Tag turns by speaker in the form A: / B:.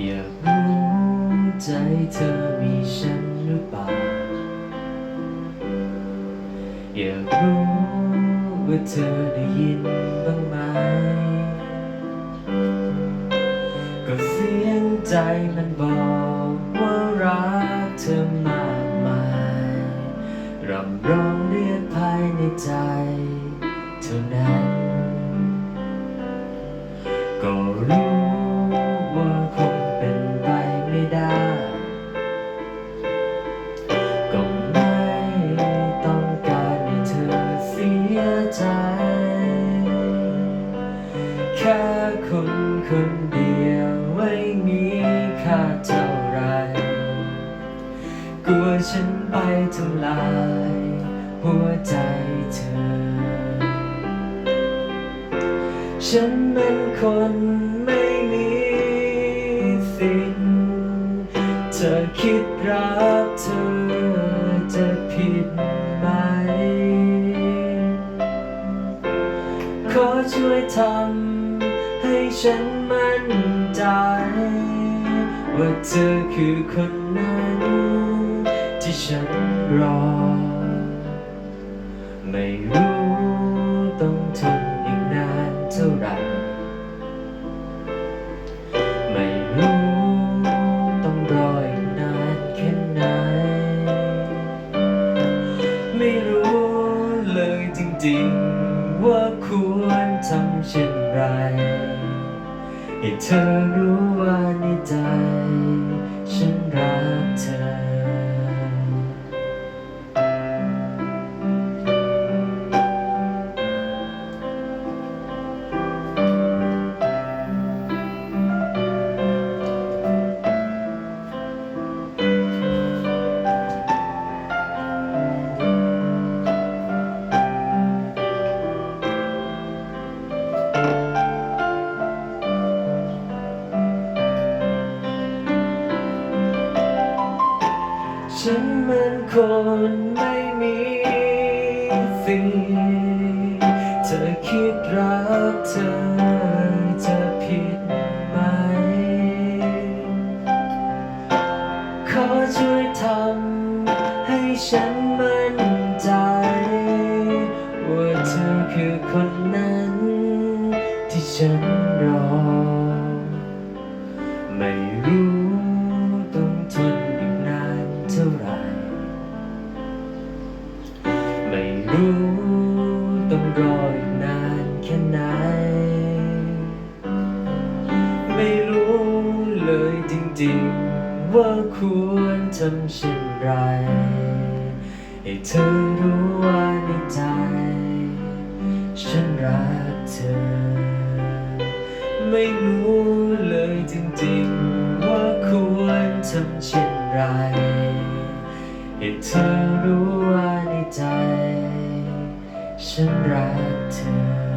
A: อยากรู้ใจเธอมีฉันหรือเปล่า อยากรู้ว่าเธอได้ยินบ้างไหม ก็เสียงใจมันบอกว่ารักเธอมากมายรำร้องเรียกภายในใจ เท่านั้น ใจ แค่คนคนเดียวไม่มีค่าเท่าไร กลัวฉันไปทำลาย หัวใจเธอ ฉันเป็นคนไม่มีสิทธิ์เธอคิดรักเธอจะผิด ช่วยทำให้ฉันมั่นใจ ว่าเธอคือคนนั้น ที่ฉันรอ ไม่รู้ต้องทนอีกนานเท่าไหร่ไม่รู้ต้องรออีกนานแค่ไหน ไม่รู้เลยจริงๆว่าควรทำเช่ ให้เธอรู้ว่าในใจ ฉันเหมือนคนไม่มีสิทธิ์เธอคิดรักเธอจะผิดไหม ขอช่วยทำให้ฉันมั่นใจ ว่าเธอคือคนนั้น ที่ฉันรอ ไม่รู้ ว่าควรทำเช่นไร ให้เธอรู้ว่าในใจ ฉันรักเธอ ไม่รู้เลยจริงๆ ว่าควรทำเช่นไร ให้เธอรู้ว่าในใจ ฉันรักเธอ